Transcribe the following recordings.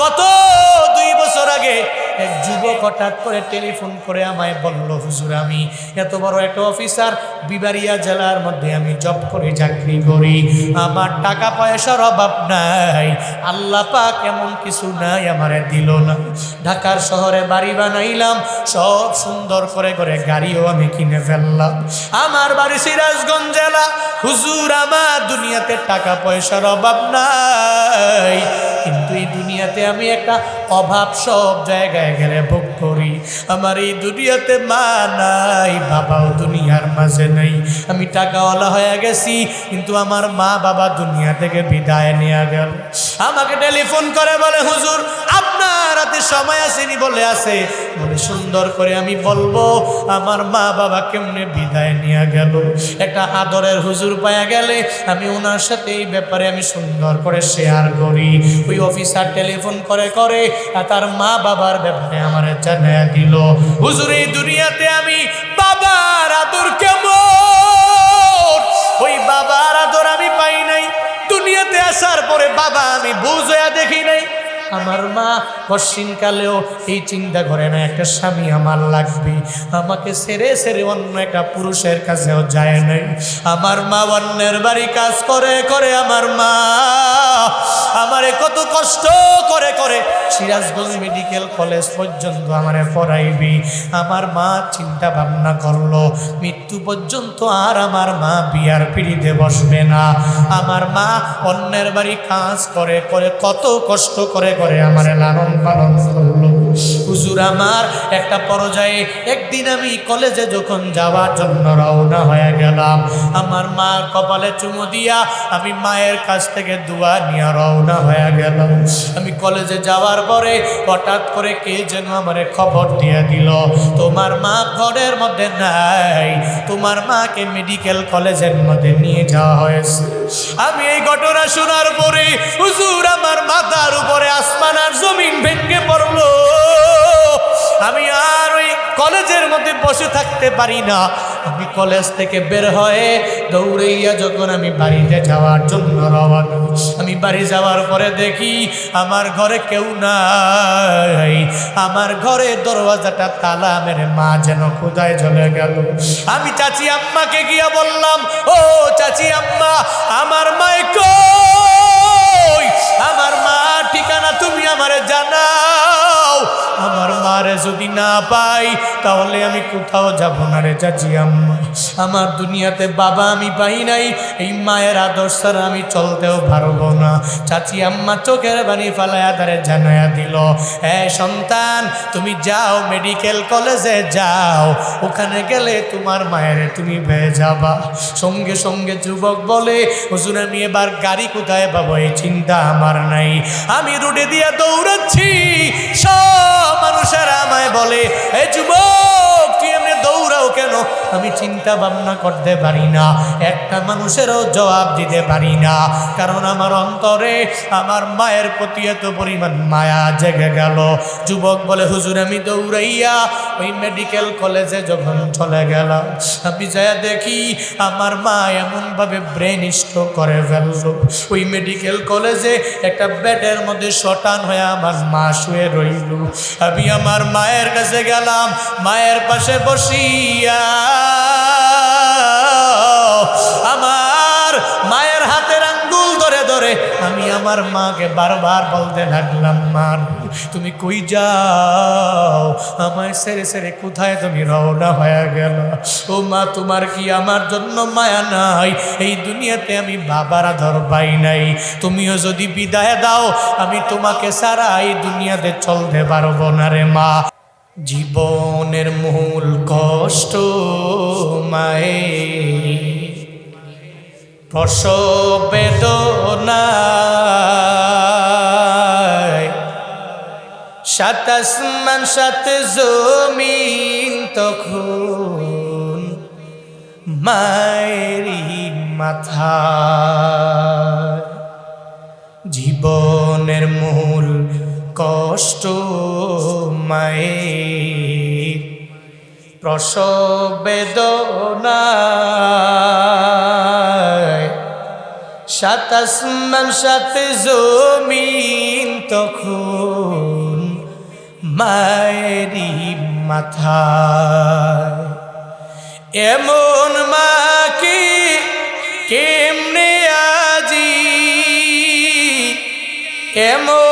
গত হঠাৎ করে টেলিফোন করে আমায় বলল, হুজুর, আমি এত বড় একটা অফিসার বিবারিয়া জেলার মধ্যে আমি জব করে চাকরি করি। আমার টাকা পয়সার অভাব নাই। আল্লাহ পাক এমন কিছু নাই আমারে দিল না। ঢাকার শহরে বাড়ি বানাইলাম। সব সুন্দর করে করে গাড়িও আমি কিনে ফেললাম। আমার বাড়ি সিরাজগঞ্জ জেলা। হুজুর, আমার দুনিয়াতে টাকা পয়সার অভাব নাই। কিন্তু এই দুনিয়াতে আমি একটা অভাব সব জায়গায় গেলে ভোগ করি। আমার এই দুনিয়াতে মা নাই, বাবাও দুনিয়ার মাঝে নেই। আমি টাকাওয়ালা হয়ে গেছি, কিন্তু আমার মা বাবা দুনিয়া থেকে বিদায় নিয়ে গেল। আমাকে টেলিফোন করে বলে, হুজুর, আপনার হাতে সময় আসেনি বলে আছে। বলে, সুন্দর করে আমি বলব, আমার মা বাবা কেমনে বিদায় নিয়ে গেল? একটা আদরের হুজুর পায়া গেলে, আমি ওনার সাথে এই ব্যাপারে আমি সুন্দর করে শেয়ার করি। ওই অফিসার টেলিফোন করে করে তার মা বাবার ব্যাপারে আমার জানায় দিল। হুজুর, এই দুনিয়াতে আমি বাবার আদর কেমন? ওই বাবার আদর আমি পাই নাই। দুনিয়াতে আসার পরে বাবা আমি বুঝ হইয়া দেখি নাই। আমার মা পশ্চিমকালেও এই চিন্তা করে না, একটা স্বামী আমার লাগবে। আমাকে সেরে সেরে অন্য একটা পুরুষের কাছেও যায় নাই। আমার মা অন্যের বাড়ি কাজ করে করে আমার মা আমারে কত কষ্ট করে করে সিরাজগঞ্জ মেডিকেল কলেজ পর্যন্ত আমারে পড়াইবি। আমার মা চিন্তা ভাবনা করল, মৃত্যু পর্যন্ত আর আমার মা বিয়ার পিড়িতে বসবে না। আমার মা অন্যের বাড়ি কাজ করে করে কত কষ্ট করে করে আমার লালন পালন করল। হুজুর আমার, একটা পর্যায়ে একদিন আমি কলেজে যখন যাওয়ার জন্য রওনা হয়ে গেলাম, আমার মা কপালে চুমু দিয়া আমি মায়ের কাছ থেকে দোয়া নিয়ে রওনা হয়ে গেলাম। আমি কলেজে যাওয়ার পরে হঠাৎ করে কে যেন আমারে খবর দিয়ে দিল, তোমার মা ঘরের মধ্যে নাই, তোমার মাকে মেডিকেল কলেজের মধ্যে নিয়ে যাওয়া হয়েছে। আমি এই ঘটনা শোনার পরে হুজুর আমার মাথার উপরে আসমান আর জমিন ভেঙে পড়ল। আমি আর ওই কলেজের মধ্যে বসে থাকতে পারি না। আমি কলেজ থেকে বের হয়ে দৌড়াইয়া যখন আমি বাড়িতে যাওয়ার জন্য রওনা আমি বাড়ি যাওয়ার পরে দেখি আমার ঘরে কেউ নাই। আমার ঘরে দরওয়াজাটা তালা মেরে মা যেন কোথায় চলে গেল। আমি চাচি আম্মাকে গিয়া বললাম, ও চাচি আম্মা, আমার মায় কই? আমার মা ঠিকানা তুমি আমারে জানাও। আমার মারে যদি না পাই, তাহলে আমি কোথাও যাব না রে চাচি আম্মা। আমার দুনিয়াতে বাবা আমি পাই নাই, এই মায়ের আদর্শ আমি চলতেও পারব না। চাচি আম্মা চোখের বাড়ি ফালায়া তারে জানায়া দিল হ্যাঁ সন্তান, তুমি যাও মেডিকেল কলেজে যাও। ওখানে গেলে তোমার মায়ের তুমি পেয়ে যাবা। সঙ্গে সঙ্গে যুবক বলে, হুজুর, আমি এবার গাড়ি কোথায় পাবো? এই চিন্তা আমার নাই। আমি রুটে দিয়ে দৌড়াচ্ছি। সব মানুষেরা আমায় বলে এ যুবক তুই দৌড়াও কেন? আমি চিন্তা ভাবনা করতে পারি না। একটা মানুষেরও জবাব দিতে পারি না। কারণ আমার অন্তরে আমার মায়ের প্রতি এত পরিমাণ মায়া জেগে গেল। যুবক বলে, হুজুর, আমি দৌড়াইয়া ওই মেডিকেল কলেজে যখন চলে গেলাম, আমি যা দেখি আমার মা এমনভাবে ব্রেন স্ট্রোক করে ফেলল। ওই মেডিকেল কলেজে একটা বেডের মধ্যে শটান হয়ে আমার মা শুয়ে রইল। আমি আমার মায়ের কাছে গেলাম, মায়ের পাশে বসিয়া আমার মায়ের হাতের আঙ্গুল ধরে ধরে আমি আমার মাকে বারবার বলতে লাগলাম মার তুমি কই যাও? আমায় সেরে সেরে কোথায় তুমি রওনা হয়ে গেল? ও মা, তোমার কি আমার জন্য মায়া নাই? এই দুনিয়াতে আমি বাবার আদর পাই নাই। তুমিও যদি বিদায় দাও, আমি তোমাকে সারা এই দুনিয়াতে চলতে পারব না রে মা। জীবনের মূল কষ্ট মায়ে প্রসব বেদনায় সাত আসমান সাত জমিন তখন মায়েরই মাথা। জীবনের মূল কষ্ট মায়ের প্রসব বেদনায় সাত জমিন তখন মায়েরি মাথায়। এমন মা কি কেমনে আজি? এমন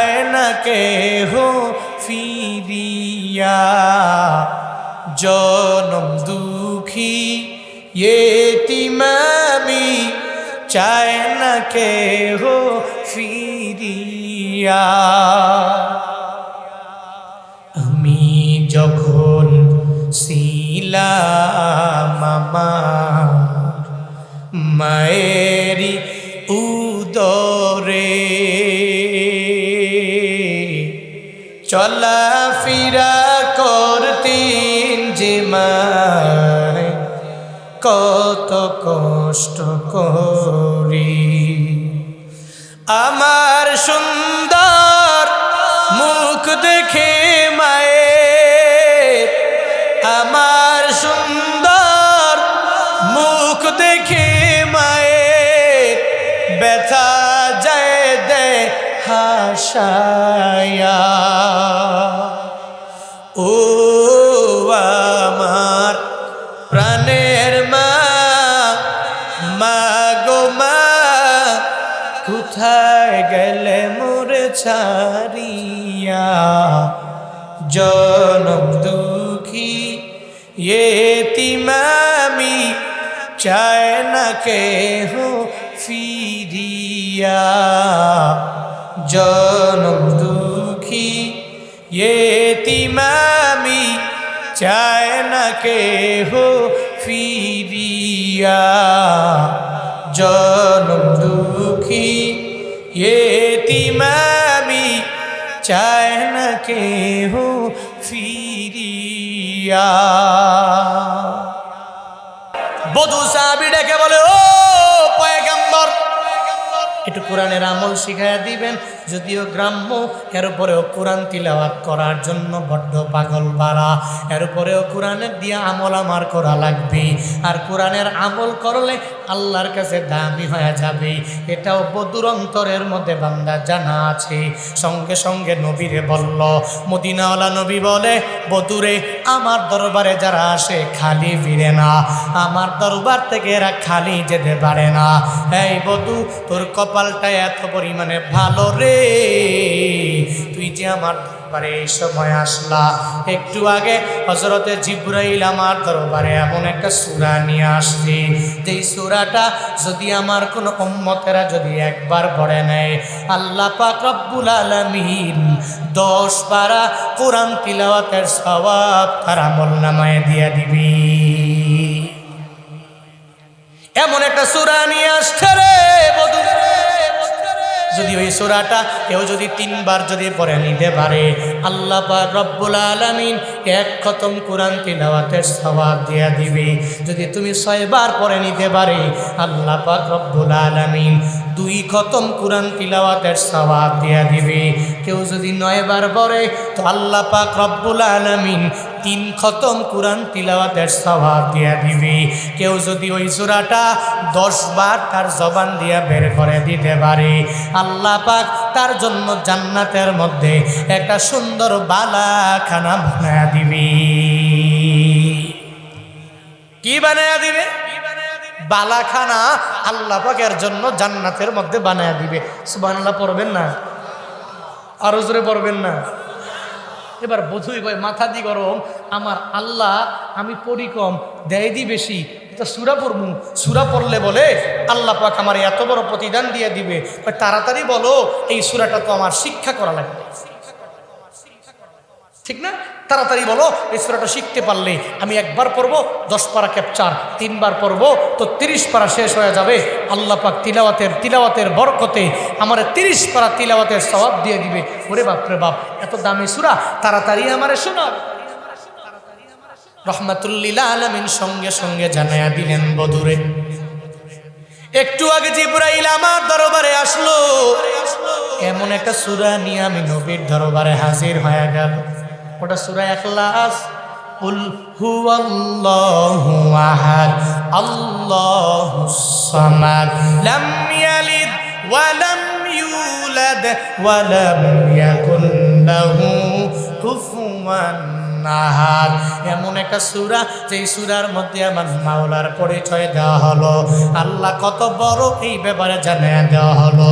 হো ফিরিয়া। জনম দুঃখী ইয়েতিমামি চায় না কে হো ফিরিয়া। আমি যখন ছিলাম আমার মায়েরি চলা ফিরা করতেন যে কত কষ্ট করি। আমার সুন্দর কোথায় গেলে মোরে ছাড়িয়া? জনম দুঃখী ইয়েতিমামি চায় না কে হো ফিরিয়া? জনম দুঃখী ইয়েতিমামি চায় না কে হো ফিরিয়া? জনম না কে হো ফিরিয়া। বধু সাহাবি ডেকে বলে ও পয়গাম্বর একটু কোরআনের আমল শিখাইয়া দিবেন। যদিও গ্রাম্য, এর উপরেও কোরআন তিলাওয়াত করার জন্য বড্ড পাগল বাড়া এর উপরেও কোরআনের দিয়ে আমল আমার করা লাগবে। আর কোরআনের আমল করলে আল্লাহর কাছে দামি হয়ে যাবে। এটাও বদুর অন্তরের মধ্যে বান্দা জানা আছে। সঙ্গে সঙ্গে নবীরে বলল, মদিনাওয়ালা নবী বলে, বদুরে, আমার দরবারে যারা আসে খালি ফিরে না। আমার দরবার থেকে এরা খালি যেতে পারে না। এই বধু তোর কপালটা এত পরিমাণে ভালো রে। তুই যে আমার দরবারে এই সময় আসলা, একটু আগে হজরতে জিব্রাইল আমার দরবারে এমন একটা সুরা নিয়ে আসছে। যেই সুরাটা যদি আমার কোনো উম্মতেরা যদি একবার পড়ে নেয়, আল্লাহ পাক রব্বুল আলামিন দশ পারা কোরআন তিলাওয়াতের সওয়াব তার আমল নামায় দিয়ে দিবি। এমন একটা সুরা নিয়ে আসছে রে। যদি ওই সোরাটা কেউ যদি তিনবার যদি পড়ে নিতে পারে, আল্লাহ রব্বুল আলামিন এক খতম কোরআন তিলাওয়াতের সওয়াব দিয়া দিবে। যদি তুমি ছয়বার পড়ে নিতে পারে, আল্লাহ রব্বুল আলামিন দুই খতম কোরআন তিলাওয়াতের সওয়াব দিয়া দিবে। কেউ যদি নয়বার পড়ে, তো আল্লাহ পাক রব্বুল আলামিন তিন খতম কোরআন তিলাওয়াতের সওয়াব দিয়া দিবে। কেউ যদি ওই সূরাটা দশ বার তার জবান দিয়া বের করে দিতে পারে। আল্লাহ পাক তার জন্য জান্নাতের মধ্যে একটা সুন্দর বালাখানা বানায়া দিবি। কি বানায়া দিবে? বালাখানা আল্লাহ পাকের জন্য জান্নাতের মধ্যে বানায়া দিবে। সুবহানাল্লাহ, পড়বেন না? আরও জোরে পড়বেন না? এবার বোঝুই কয় মাথা দি গরম, আমার আল্লাহ আমি পড়ি কম, দেয় দি বেশি। এটা সুরা পড়মু, সুরা পড়লে বলে, আল্লাহ পাক আমার এত বড় প্রতিদান দিয়ে দিবে। তাড়াতাড়ি বলো, এই সুরাটা তো আমার শিক্ষা করা লাগবে। ঠিক না? তাড়াতাড়ি বলো, এই সুরাটা শিখতে পারলে আমি একবার পড়ব, দশ পারা ক্যাপচার তিনবার পড়ব, তো তিরিশ পারা শেষ হয়ে যাবে। আল্লাহ পাক তিলাওয়াতের তিলাওয়াতের বরকতে আমার তিরিশ পারা তিলাওয়াতের স্বভাব দিয়ে দিবে। ওরে বাপরে বাপ, এত দামি সুরা, তাড়াতাড়ি আমারে শোনা রহমাতুল্লিলা আলমিন সঙ্গে সঙ্গে জানায়া দিলেন বধুরে। একটু আগে জিব্রাইল আমার দরবারে আসলো। এমন একটা সুরা নিয়ে আমি নবীর দরবারে হাজির হয়ে গেল। ওটা সুরা এখলাস কুল হুয়াল্লাহু আহাদ, আল্লাহুস সামাদ। লাম ইয়ালিদ ওয়া লাম ইউলাদ ওয়া লাম ইয়াকুল লাহু নাহার। এমন একটা সুরা, যেই সুরার মধ্যে আমার মাওলার পরিচয় দেওয়া হলো। আল্লাহ কত বড় এই ব্যাপারে জানিয়ে দেওয়া হলো।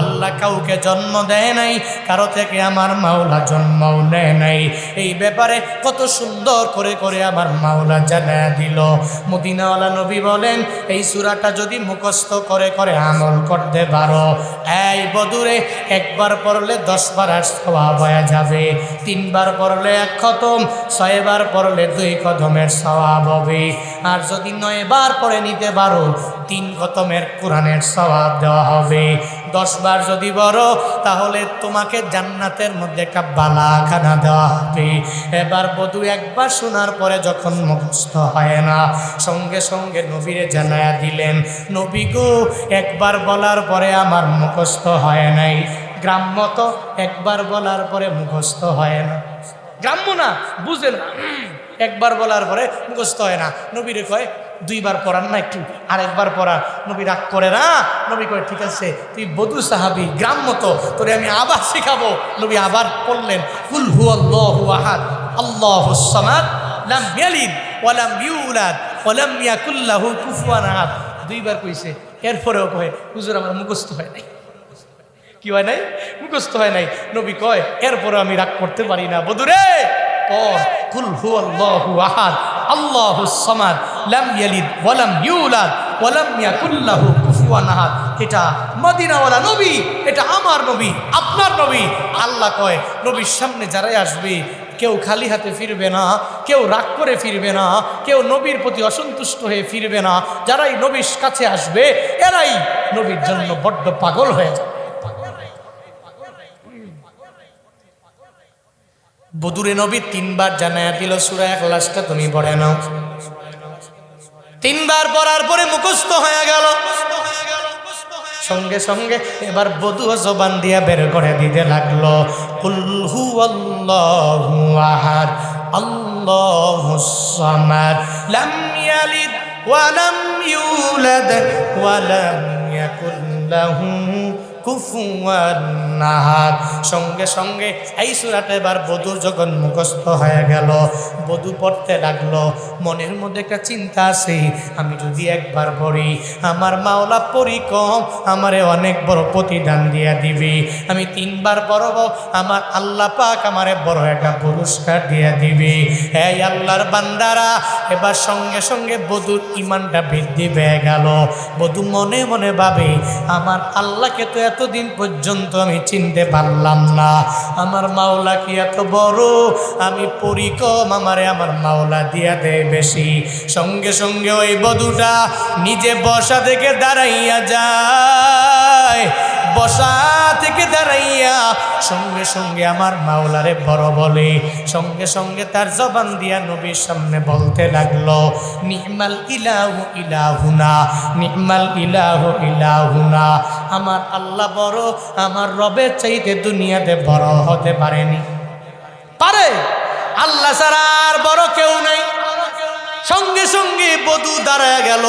আল্লাহ কাউকে জন্ম দেয় নাই, কারও থেকে আমার মাওলা জন্মও নেয় নাই। এই ব্যাপারে কত সুন্দর করে করে আমার মাওলা জানিয়ে দিল। মদিনাওয়ালা নবী বলেন, এই সুরাটা যদি মুখস্থ করে করে আমল করতে পারো, এই বদুরে একবার পড়লে দশবার আর স্বভাব হয়ে যাবে। তিনবার পড়লে এক খতম ছয়বার পড়লে দুই কদমের স্বভাব হবে। আর যদি নয়বার পড়ে নিতে পারো, তিন কদমের কোরআনের স্বভাব দেওয়া হবে। দশবার যদি বড় তাহলে তোমাকে জান্নাতের মধ্যে একটা বালাখানা দেওয়া হবে। এবার বধু একবার শোনার পরে যখন মুখস্থ হয় না, সঙ্গে সঙ্গে নবীরে জানায়া দিলেন, নবী গো, একবার বলার পরে আমার মুখস্থ হয় নাই। গ্রাম্য তো একবার বলার পরে মুখস্থ হয় না। গ্রাম্য না, বুঝে না। একবার বলার পরে মুখস্থ হয় না। নবীরে কয়, দুইবার পড়ান না একটু, আরেকবার পড়া। নবী রাগ করে না। নবী কয়, ঠিক আছে, তুই বধু সাহাবি, গ্রাম মতো, তোরে আমি আবার শিখাবো। নবী আবার পড়লেন, কুল হু আল্লাহ আহাদ, আল্লাহ সামাদ ওয়ালাম ইউলাদ ওয়ালাম ইয়াকুল্লাহু কুফুয়ান আহাদ। দুইবার কইছে, এরপরেও কয়, হুজুর, আমার মুখস্থ হয় নাই। কি হয় নাই? মুখস্থ হয় নাই। নবী কয় এরপরে আমি রাগ করতে পারি না, বধুরে। এটা আমার নবী, আপনার নবী। আল্লাহ কয়, নবীর সামনে যারাই আসবে, কেউ খালি হাতে ফিরবে না, কেউ রাগ করে ফিরবে না, কেউ নবীর প্রতি অসন্তুষ্ট হয়ে ফিরবে না। যারাই নবীর কাছে আসবে, এরাই নবীর জন্য বড্ড পাগল হয়ে যাবে। বদুরে নবী তিনবার জানায়া দিল, সুরা এক লাশটা তুমি পড়ে নাও। তিনবার পড়ার পরে মুখস্থ হয়ে গেল। সঙ্গে সঙ্গে এবার বধু জবান দিয়া বের করে দিতে লাগল। কুলহু আল্লাহু আহাদ, আল্লাহু সামাদ, লাম ইয়ালিদ ওয়া লাম ইউলাদ ওয়া লাম ইয়াকুল লাহু কুফুয়ান নাহার সঙ্গে সঙ্গে এই সুরাটা এবার বধু যখন মুখস্থ হয়ে গেল, বধূ পড়তে লাগল। মনের মধ্যে একটা চিন্তা আছে, আমি যদি একবার পড়ি, আমার মাওলা পড়ি কম, আমারে অনেক বড় প্রতিদান দিয়া দিবি। আমি তিনবার পড়ব, আমার আল্লাহ পাক আমারে বড় একটা পুরস্কার দিয়া দিবি। এই আল্লাহর বান্দারা, এবার সঙ্গে সঙ্গে বধুর ইমানটা বৃদ্ধি পেয়ে গেল। বধু মনে মনে ভাবে, আমার আল্লাহকে তো এতদিন পর্যন্ত আমি চিনতে পারলাম না। আমার মাওলা কি এত বড়? আমি পরি কম আমারে আমার মাওলা দিয়া দেয় বেশি। সঙ্গে সঙ্গে ওই বধুটা নিজে বসা থেকে দাঁড়াইয়া যায়। বসা থেকে দাঁড়াইয়া সঙ্গে সঙ্গে আমার মাওলারে বড় বলে, সঙ্গে সঙ্গে তার জবান দিয়া নবীর সামনে বলতে লাগল, নিহমাল ইলাহু ইলাহুনা, নিহমাল ইলাহু ইলাহুনা, আমার আল্লাহ বড়, আমার রবের চাইতে দুনিয়াতে বড় হতে পারেনি। পারে? আল্লাহ ছাড়া আর বড় কেউ নাই। সঙ্গে সঙ্গে বধু দাঁড়ায় গেল।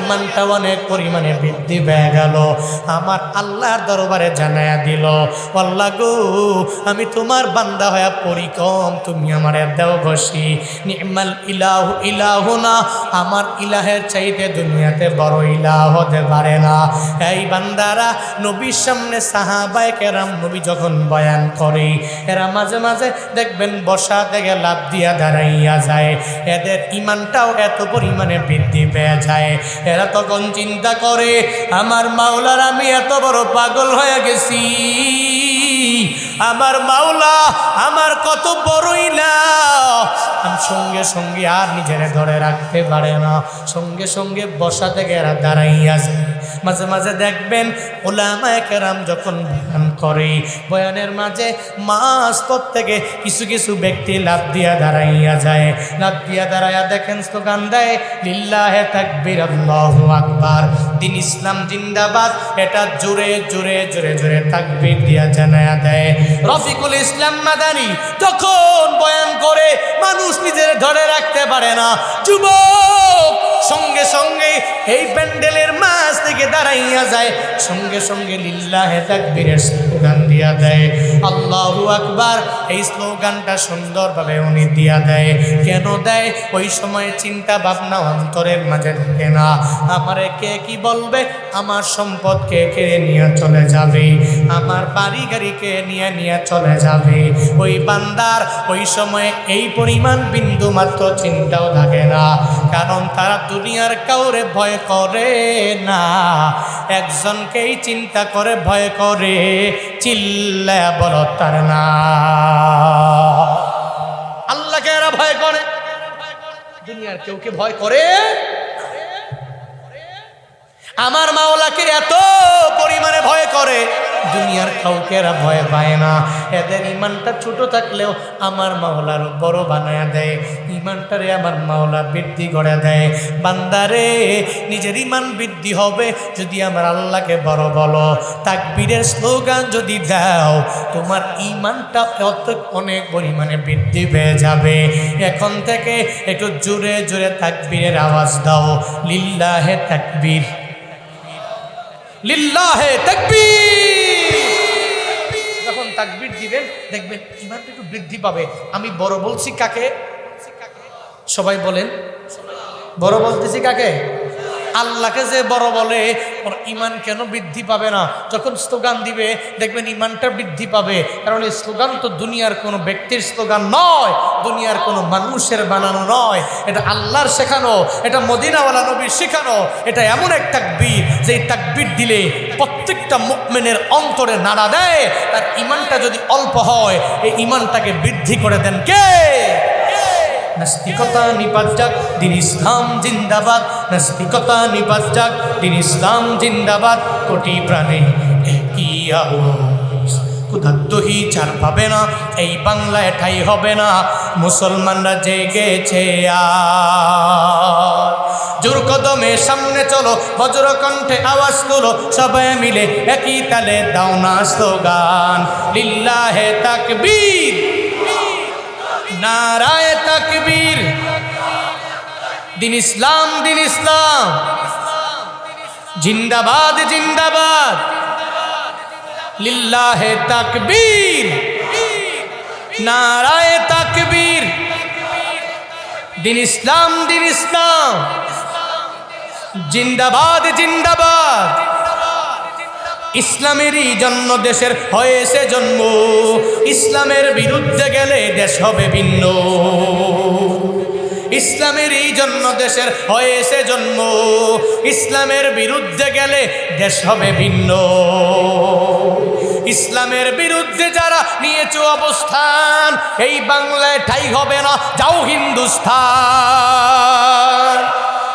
ইমানটা অনেক পরিমাণে বৃদ্ধি পেয়ে গেল। আমার আল্লাহর দরবারে জানায়া দিল, আল্লাহ গো, আমি তোমার বান্দা হয়ে পড়ি কম তুমি আমার দেও বসি নিমাল ইলাহ ইলাহ না আমার ইলাহের চাইতে দুনিয়াতে বড় ইলাহ হতে পারে না। এই বান্দারা নবীর সামনে সাহাবাই কেরাম, নবী যখন বয়ান করে, এরা মাঝে মাঝে দেখবেন বসা থেকে লাভ দিয়া দাঁড়াইয়া যায়। এদের ইমানটাও এত পরিমাণে বৃদ্ধি পেয়ে যায়। এরা তখন চিন্তা করে, আমার মাওলার আমি এত বড় পাগল হয়ে গেছি। আমার মাওলা আমার কত বড়ই না। সঙ্গে সঙ্গে আর নিজেরা ধরে রাখতে পারে না। সঙ্গে সঙ্গে বসা থেকে এরা দাঁড়াইয়া যায়। মাঝে মাঝে দেখবেন ওলামা কেরাম যখন বয়ান করে, বয়ানের মাঝে মাছ পথ থেকে কিছু কিছু ব্যক্তি লাভ দিয়া দাঁড়াইয়া যায়। লাভ দিয়া দাঁড়াইয়া দেখেন স্লোগান দেয়, লিল্লাহে তাকবীর, আল্লাহু আকবার। দিন ইসলাম জিন্দাবাদ, এটা জোরে জোরে জোরে জোরে তাকবীর দিয়া জানায়া দেয়। রফিকুল ইসলাম মাদানি তখন বয়ান করে, মানুষ নিজের ধরে রাখতে পারে না। যুবক সঙ্গে সঙ্গে এই প্যান্ডেলের মাছ থেকে দাঁড়াইয়া যায়, সঙ্গে সঙ্গে লিল্লাহে তাকবীরের স্লোগান দিয়া দেয়। আল্লাহু আকবার, এই স্লোগানটা সুন্দরভাবে উনি দিয়া দেয়। কেন দেয়? ওই সময় চিন্তা ভাবনা অন্তরের মাঝে থাকে না। আমারে কে কি বলবে? আমার সম্পদ কে কে নিয়ে চলে যাবে? আমার বাড়ি গাড়িকে নিয়ে নিয়ে চলে যাবে? ওই বান্দার ওই সময় এই পরিমাণ বিন্দু মাত্র চিন্তাও থাকে না। কারণ তারা দুনিয়ার কাউরে ভয় করে না। একজনকেই চিন্তা করে, ভয় করে, চিল্লা বল তার না। আল্লাহকে এরা ভয় করে। দুনিয়ার কেউ কে ভয় করে? আমার মাওলাকে এত পরিমাণে ভয় করে। দুনিয়ার কাউকে এরা ভয় পায় না। এদের ইমানটা ছোট থাকলেও আমার মাওলার বড় বানায় দেয়। ইমানটারে আমার মাওলা বৃদ্ধি করে দেয়। বান্দারে, নিজের ইমান বৃদ্ধি হবে যদি আমার আল্লাহকে বড় বলো। তাকবীরের স্লোগান যদি দাও, তোমার ইমানটা অত অনেক পরিমাণে বৃদ্ধি পেয়ে যাবে। এখন থেকে একটু জোরে জোরে তাকবীরের আওয়াজ দাও। লিল্লাহে তাকবীর। লিল্লাহে তাকবীর। যখন তাকবীর দিবেন, দেখবেন ইমানটা একটু বৃদ্ধি পাবে। আমি বড় বলছি কাকে? সবাই বলেন। বড় বলতেছি কাকে? আল্লাহকে যে বড় বলে, ওর ইমান কেন বৃদ্ধি পাবে না? যখন স্লোগান দিবে, দেখবেন ইমানটা বৃদ্ধি পাবে। কারণ এই স্লোগান তো দুনিয়ার কোনো ব্যক্তির স্লোগান নয়, দুনিয়ার কোনো মানুষের বানানো নয়। এটা আল্লাহর শেখানো, এটা মদিনাওয়ালা নবীর শেখানো। এটা এমন এক তাকবীর যে এই তাকবীর দিলে প্রত্যেকটা মুকমেনের অন্তরে নাড়া দেয়। তার ইমানটা যদি অল্প হয়, এই ইমানটাকে বৃদ্ধি করে দেন কে? নাস্তিকতা নিপাত যাক, দিন ইসলাম জিন্দাবাদ। নাস্তিকতা নিপাত যাক, দিন ইসলাম জিন্দাবাদ। কোটি প্রাণে কি ক্ষুধার্তহি চার পাবে না, এই বাংলায় ঠাই হবে না। মুসলমানরা জেগেছে আর। জোর কদমে সামনে চলো, বজ্র কণ্ঠে আওয়াজ তুলো, সবাই মিলে একই তালে দাও না স্লোগান। লিল্লাহে তাকবীর। নারায় তাকবীর। দিন ইসলাম দিন ইসলাম। জিন্দাবাদ জিন্দাবাদ। লিল্লাহে তাকবীর। নারায় তাকবীর। দিন ইসলাম দিন ইসলাম। জিন্দাবাদ জিন্দাবাদ। ইসলামেরই জন্ম দেশের হয়েছে জন্ম। ইসলামের বিরুদ্ধে গেলে দেশ হবে ভিন্ন। ইসলামের এই জন্ম দেশের হয়েছে জন্ম। ইসলামের বিরুদ্ধে গেলে দেশ হবে ভিন্ন। ইসলামের বিরুদ্ধে যারা নিয়েছে অবস্থান, এই বাংলায় ঠাই হবে না, যাও হিন্দুস্তান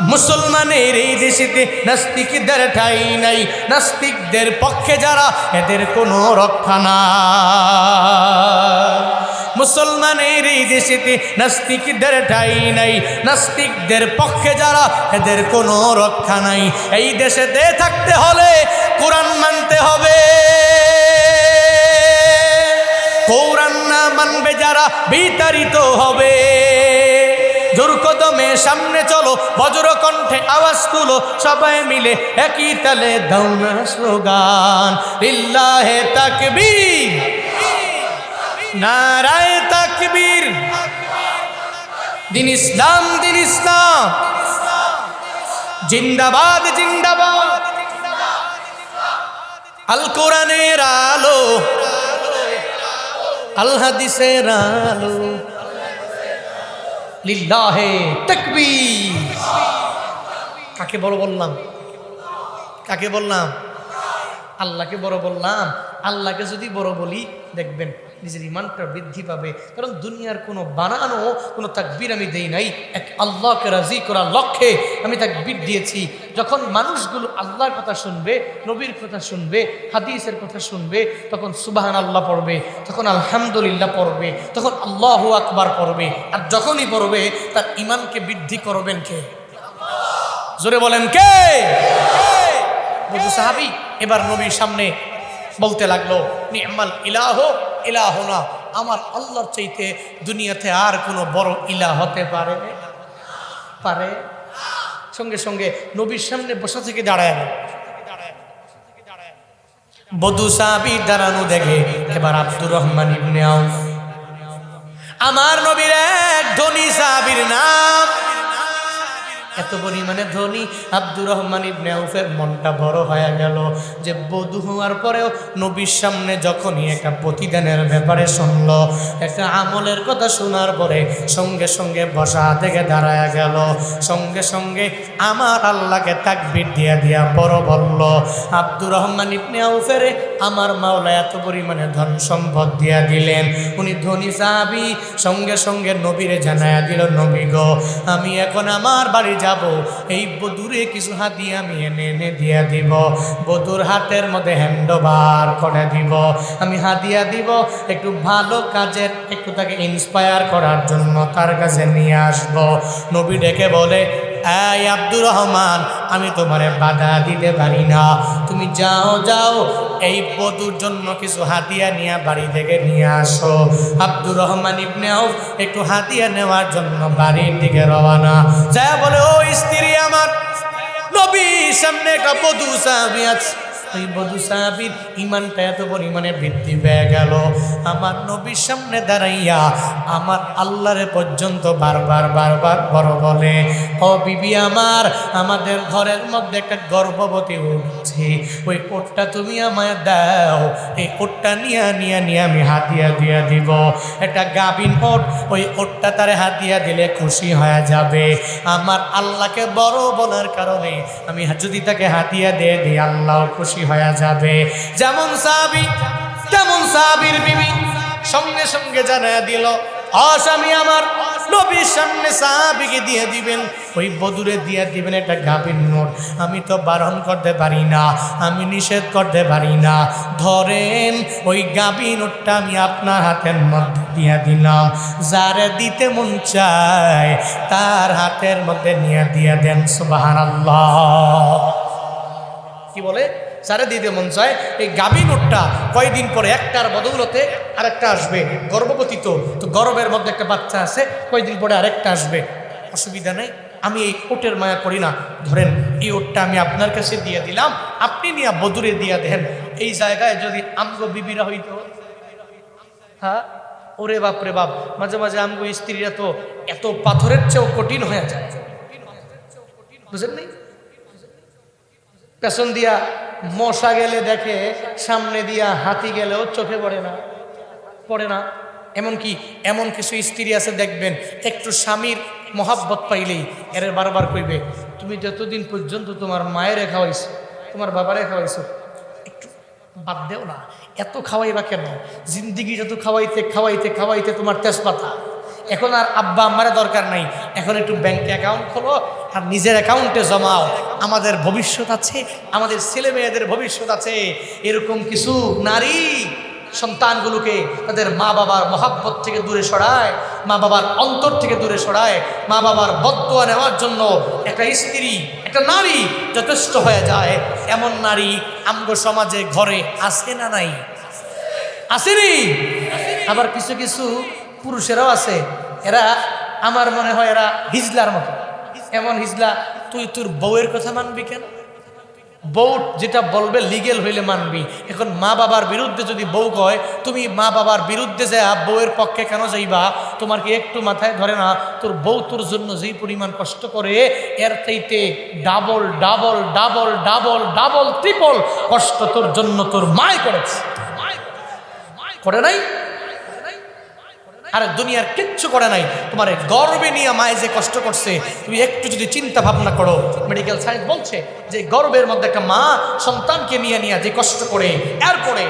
মুসলমানের এই দেশেতে নাস্তিকদের ঠাই নাই। নাস্তিকদের পক্ষে যারা, এদের কোনো রক্ষা নাই। মুসলমানের এই দেশেতে নাস্তিকদের ঠাই নাই। নাস্তিকদের পক্ষে যারা, এদের কোনো রক্ষা নাই। এই দেশেতে থাকতে হলে কোরআন মানতে হবে। কোরআন না মানবে যারা বিতাড়িত হবে। জোর কদমে সামনে চলো, বজ্র কণ্ঠে আওয়াজ তুলো, সবাই মিলে একই তালে দাউনা স্লোগান। লিল্লাহে তাকবীর। নারায় তাকবীর। দিন ইসলাম দিন ইসলাম। জিন্দাবাদ জিন্দাবাদ। আল কোরআনের আলো। আল হাদিসের আলো। লিল্লাহে তকবি কাকে বড় বললাম? কাকে বললাম? আল্লাহকে বড় বললাম। আল্লাহকে যদি বড় বলি, দেখবেন নিজের ইমানটা বৃদ্ধি পাবে। কারণ দুনিয়ার কোনো বানানো, কোনো তাকবির আমি দেই নাই। এক আল্লাহকে রাজি করার লক্ষ্যে আমি তাকবির দিয়েছি। যখন মানুষগুলো আল্লাহর কথা শুনবে, নবীর কথা শুনবে, হাদিসের কথা শুনবে, তখন সুবাহান আল্লাহ পড়বে, তখন আলহামদুলিল্লাহ পড়বে, তখন আল্লাহ আকবার পড়বে। আর যখনই পড়বে, তার ইমানকে বৃদ্ধি করবেন কে? জোরে বলেন কে? বধু সাহাবি, এবার নবীর সামনে বলতে লাগল নি'মাল ইলাহ ইলাহ না, আমার আল্লাহর চাইতে দুনিয়াতে আর কোনো বড় ইলা হতে পারে পারে? সঙ্গে সঙ্গে নবীর সামনে বসা থেকে দাঁড়ায় গেল বধু সাহাবি দাঁড়ানো দেখে, এবার আব্দুর রহমান ইবনে আমার নবীর এক ধনী সাহাবির নাম এত পরিমাণে ধনী। আব্দুর রহমান ইবনে আউফের মনটা বড় হয়ে গেল যে বধূ হওয়ার পরেও নবীর সামনে যখনই একটা প্রতিদানের ব্যাপারে শুনলো, একটা আমলের কথা শোনার পরে সঙ্গে সঙ্গে বসা থেকে দাঁড়ায় গেল। সঙ্গে সঙ্গে আমার আল্লাহকে তাকবির দিয়া দিয়া বড় বলল, আব্দুর রহমান ইবনে আউফের আমার মাওলা এত পরিমাণে ধন সম্পদ দিয়া দিলেন। উনি ধনী সাহাবি। সঙ্গে সঙ্গে নবীরে জানায়া দিল, নবী গো, আমি এখন আমার বাড়ি যাব। এই বধুরে কিছু হাতি আমি এনে এনে দিয়া দিব। বধুর হাতের মধ্যে হ্যান্ডোবার করে দিব। আমি হাদিয়া দিব, একটু ভালো কাজের, একটু তাকে ইন্সপায়ার করার জন্য তার কাছে নিয়ে আসব। নবী ডেকে বলে আব্দুর রহমান, আমি তোমারে বাধা দিতে পারি না। তুমি যাও যাও এই বধুর জন্য কিছু হাতিয়া নিয়ে বাড়ি থেকে নিয়ে আসো। আব্দুর রহমান ইবনে আউফ একটু হাতিয়া নেওয়ার জন্য বাড়ির দিকে রওনা। যা বলে, ও স্ত্রী আমার নবী সামনে একটা বধু সাহাবি আছে। ওই বধু সাহাবির ইমানটা এত পরিমাণে বৃদ্ধি পেয়ে গেল। আমার নবীর সামনে দাঁড়াইয়া আমার আল্লাহরে পর্যন্ত বারবার বারবার বড় বলে ও বিবি আমার, আমাদের ঘরের মধ্যে একটা গর্ভবতী উঠছে ওই ওটটা তুমি আমায় দাও। এই ওটটা নিয়ে নিয়ে নিয়ে আমি হাতিয়া দিয়া দিব। একটা গাবিন ওট ওই ওটটা তারে হাতিয়া দিলে খুশি হয়ে যাবে। আমার আল্লাহকে বড় বলার কারণে আমি যদি তাকে হাতিয়া দিয়ে দিই, আল্লাহ খুশি হয়ে যাবে। যেমন সাবি, তেমন সাবির বিবি সঙ্গে সঙ্গে জানা দিল অস্বামী আমার নবীর সামনে সাহাবিকে দিয়ে দিবেন। ওই বদুরে দিয়ে দিবেন একটা গাভীর নোট। আমি তো বারণ করতে পারি না, আমি নিষেধ করতে পারি না। ধরেন ওই গাভী নোটটা আমি আপনার হাতের মধ্যে দিয়ে দিলাম। যারে দিতে মন চায়, তার হাতের মধ্যে নিয়ে দিয়ে দেন সুবাহান কি বলে? সারে দিতে মন চায় এই গাভী নোটটা কয়দিন পরে একটার বদৌলতে আরেকটা আসবে গর্ভবতী তো তো গর্ভের মধ্যে একটা বাচ্চা আছে, কয়দিন পরে আরেকটা আসবে। অসুবিধা নেই, আমি এই ওটের মায়া করি না। ধরেন, এই ওটটা আমি আপনার কাছে দিয়ে দিলাম, আপনি নিয়ে বদুরে দিয়ে দেন। এই জায়গায় যদি আমগো বিবিরা হইতো হ্যাঁ? ওরে বাপ রে বাপ, মাঝে মাঝে আমগো স্ত্রীরা তো এত পাথরের চেয়েও কঠিন হয়ে যায়। বুঝেন নেই? পেছন দিয়া মশা গেলে দেখে, সামনে দিয়া হাতি গেলেও চোখে পড়ে না। পড়ে না। এমন কি এমন কিছু স্ত্রী আছে দেখবেন, একটু স্বামীর মহাব্বত পাইলেই এর বারবার কইবে, তুমি যতদিন পর্যন্ত তোমার মায়ের খাওয়াইছো, তোমার বাবারে খাওয়াইছো, একটু বাদ দেও না। এত খাওয়াইবা কেন? জিন্দিগি যত খাওয়াইতে খাওয়াইতে খাওয়াইতে তোমার তেজপাতা। এখন আর আব্বা আম্মারে দরকার নাই। এখন একটু ব্যাংক অ্যাকাউন্ট খোলো আর নিজের অ্যাকাউন্টে জমাও। আমাদের ভবিষ্যৎ আছে, আমাদের ছেলে মেয়েদের ভবিষ্যৎ আছে। এরকম কিছু নারী সন্তানগুলোকে তাদের মা বাবার মহাব্বত থেকে দূরে সরায়, মা বাবার অন্তর থেকে দূরে সরায়, মা বাবার বদুয়া নেওয়ার জন্য একটা স্ত্রী, একটা নারী যথেষ্ট হয়ে যায়। এমন নারী আমগো সমাজে ঘরে আসে না নাই? আসেনি? আবার কিছু কিছু পুরুষেরাও আছে, এরা আমার মনে হয় এরা হিজলার মতো। এমন হিজলা, তুই তোর বউয়ের কথা মানবি কেন? বউ যেটা বলবে লিগেল হইলে মানবি। এখন মা বাবার বিরুদ্ধে যদি বউ কয়, তুমি মা বাবার বিরুদ্ধে যা বউয়ের পক্ষে কেন যাইবা? তোমার কি একটু মাথায় ধরে না, তোর বউ তোর জন্য যেই পরিমাণ কষ্ট করে, এর চাইতে double double double double double triple কষ্ট তোর জন্য তোর মায় করেছে। করে নাই? আরে দুনিয়ার কিচ্ছু করে নাই। তোমার গর্বে নিয়ে মায়ে যে কষ্ট করছে, তুমি একটু যদি চিন্তা ভাবনা করো মেডিকেল সায়েন্স বলছে যে গর্বের মধ্যে একটা মা সন্তানকে নিয়ে নিয়ে যে কষ্ট করে, এরপরে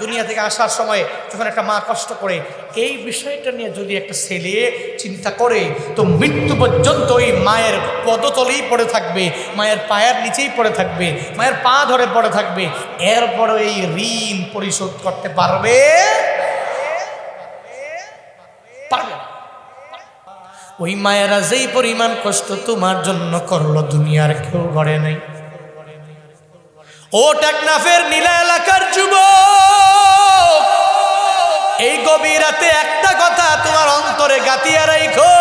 দুনিয়া থেকে আসার সময় যখন একটা মা কষ্ট করে, এই বিষয়টা নিয়ে যদি একটা ছেলে চিন্তা করে, তো মৃত্যু পর্যন্ত ওই মায়ের পদতলেই পড়ে থাকবে, মায়ের পায়ের নিচেই পড়ে থাকবে, মায়ের পা ধরে পড়ে থাকবে এরপরে এই ঋণ পরিশোধ করতে পারবে? পারবে না। ওই মায়েরা যেই পরিমাণ কষ্ট তোমার জন্য করল, দুনিয়ার কেউ করে নাই ও টেকনাফের নীলা এলাকার যুব এই গভীর রাতে একটা কথা তোমার অন্তরে গাতিয়া রাইখো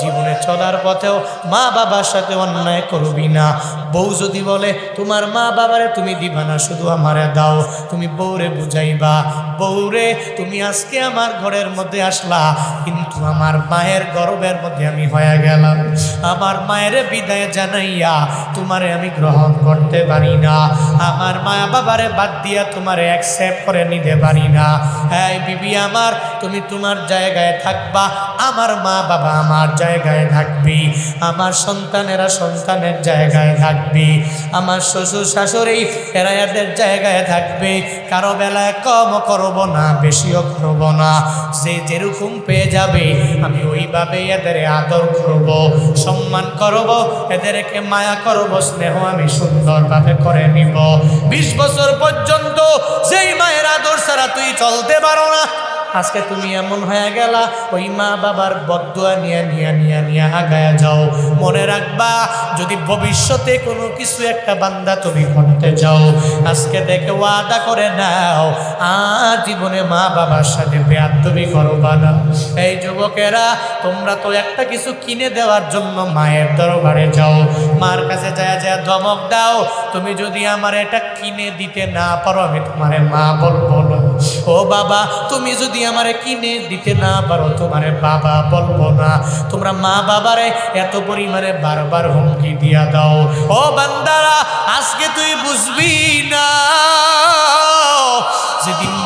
জীবনে চলার পথেও মা বাবার সাথে অন্যায় করবি না। বউ যদি বলে, তোমার মা বাবারে তুমি দিবা না, শুধু আমারে দাও, তুমি বউরে বুঝাইবা। বউরে, তুমি আজকে আমার ঘরের মধ্যে আসলা, কিন্তু আমার মায়ের গর্বের মধ্যে আমি হয়ে গেলাম। আমার মায়ের বিদায় জানাইয়া তোমারে আমি গ্রহণ করতে পারি না। আমার মা বাবারে বাদ দিয়া তোমারে অ্যাকসেপ্ট করে নিতে পারি না। হ্যাঁ বিবি আমার, তুমি তোমার জায়গায় থাকবা, আমার মা বাবা আমার জায়গায় থাকবি। আমার সন্তানেরা সন্তানের জায়গায় থাকবি। আমার শ্বশুর শাশুড়ি এরা এদের জায়গায় থাকবে। কারও বেলায় কম করব না, বেশিও করব না। যে যেরকম পেয়ে যাবে, আমি ওইভাবে এদের আদর করব, সম্মান করব, এদেরকে মায়া করব, স্নেহ আমি সুন্দরভাবে করে নিব। বিশ বছর পর্যন্ত যেই মায়ের আদর ছাড়া তুই চলতে পারো না। আজকে তুমি এমন হয়ে গেলা, ওই মা বাবার বদুয়া নিয়ে নিয়ে নিয়ে নিয়ে আগায়া যাও। মনে রাখবা, যদি ভবিষ্যতে কোনো কিছু একটা বান্দা তুমি করতে যাও, আজকে দেখে ওয়াদা করে নাও, আর জীবনে মা বাবার সাথে বেয়াদবি করবা না। এই যুবকেরা, তোমরা তো একটা কিছু কিনে দেওয়ার জন্য মায়ের দরবারে যাও। মার কাছে যায় যায় ধমক দাও, তুমি যদি আমার এটা কিনে দিতে না পারো, আমি তোমার মা বলব না। ও বাবা, তুমি যদি আমারে কিনে দিতে না পারো, তোমারে বাবা বলব না। তোমরা মা বাবারে এত পরিমাণে বারবার হুমকি দিয়া দাও। ও বান্দারা, আজকে তুই বুঝবি না।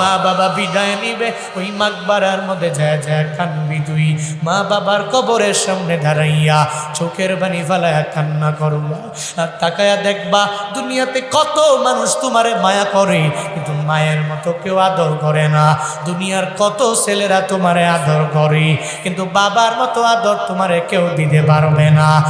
মা বাবা বিদায় নিবে, ওই মাকবারার মধ্যে যায় যায় কানবি তুই। মা বাবার কবরের সামনে দাঁড়াইয়া চোখের বাণী ফেলায়া কান্না করবা আর তাকায়া দেখবা, দুনিয়াতে কত মানুষ তোমারে মায়া করে, কিন্তু মায়ের মতো কেউ আদর করে না। দুনিয়ার কত ছেলেরা তোমারে আদর করে, কিন্তু বাবার মতো আদর তোমারে কেউ দিতে পারবে না।